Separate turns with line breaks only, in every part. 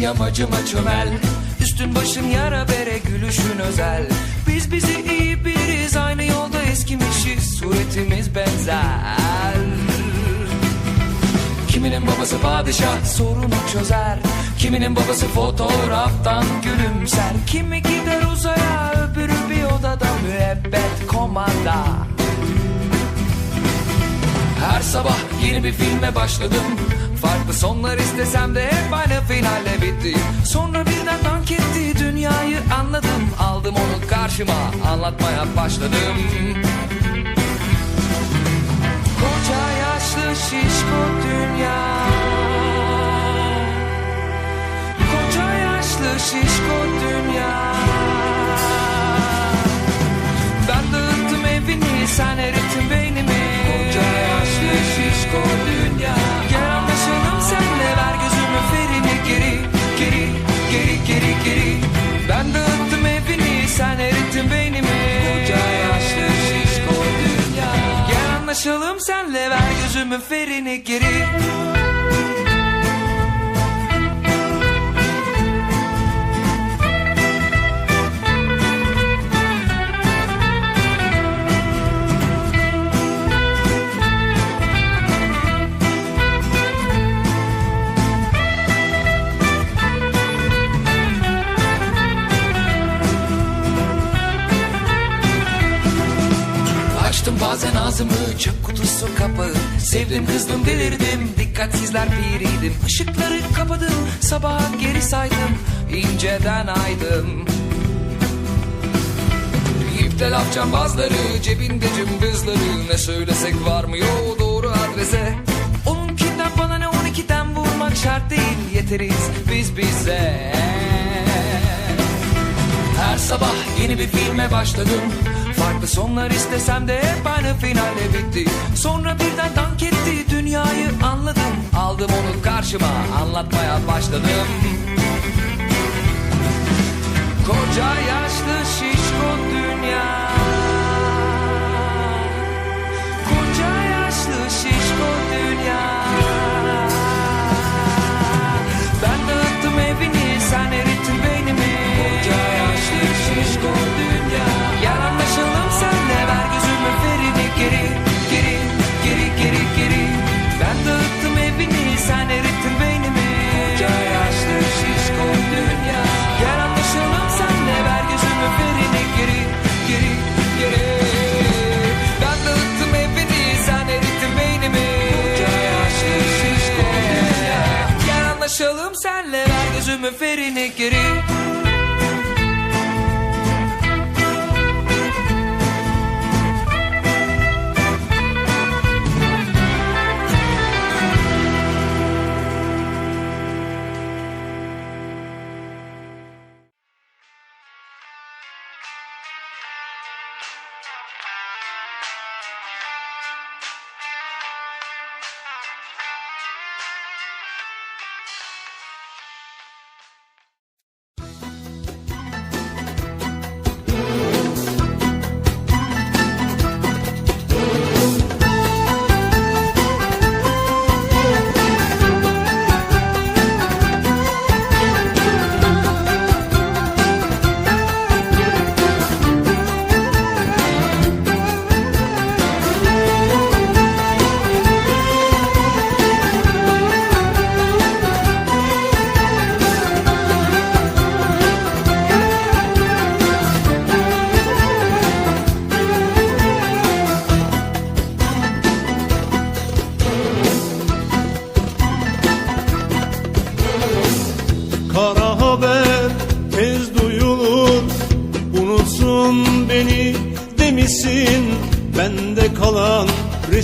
Yamacıma çömel. Üstün başın yara bere gülüşün özel. Biz bizi iyi biliriz aynı yolda eskimişiz. Suretimiz benzer. Kiminin babası padişah sorunu çözer. Kiminin babası fotoğraftan gülümser. Kimi gider uzaya öbürü bir odada müebbet komanda. Her sabah yeni bir filme başladım Farklı sonlar istesem de hep aynı finalle bitti. Sonra birden dank etti dünyayı anladım. Aldım onu karşıma anlatmaya başladım. Koca yaşlı şişko dünya. Koca yaşlı şişko dünya gözümün ferini geri ağzımı çöp kutusu kapağı. Sevdim kızdım delirdim. Dikkatsizler biriydim Işıkları kapadım. Sabaha geri saydım. İnceden aydım. İpte laf cambazları cebinde cımbızları. Ne söylesek varmıyor doğru adrese. Onunkinden bana ne on ikiden vurmak şart değil. Yeteriz biz bize. Her sabah yeni bir filme başladım Farklı sonlar istesem de hep aynı finalle bitti. Sonra birden dank etti dünyayı anladım. Aldım onu karşıma anlatmaya başladım. Koca yaşlı şişko dünya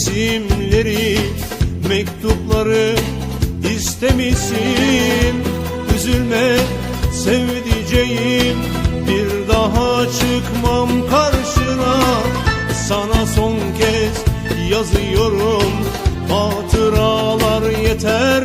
resimleri Mektupları istemişsin. Üzülme sevdiceğim Bir daha çıkmam karşına. Sana son kez yazıyorum Hatıralar yeter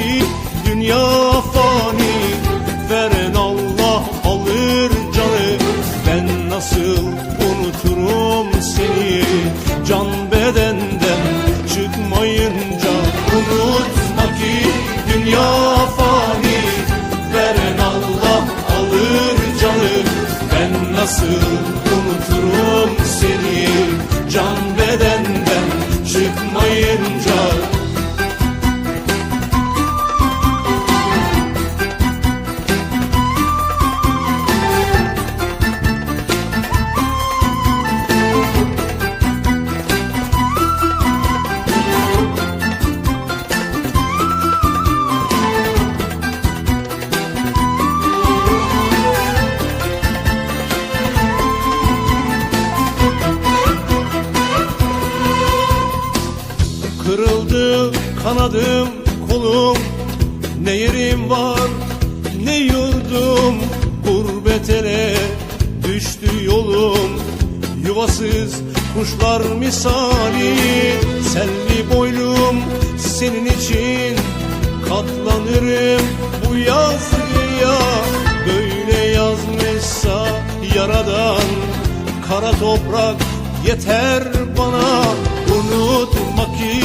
ki dünya fani kanadım kolum Ne yerim var ne yurdum. Gurbet ele düştü yolum Yuvasız kuşlar misali. Selvi boylum senin için Katlanırım bu yazgıya Böyle yazmışsa yaradan Kara toprak yeter bana. Unutma ki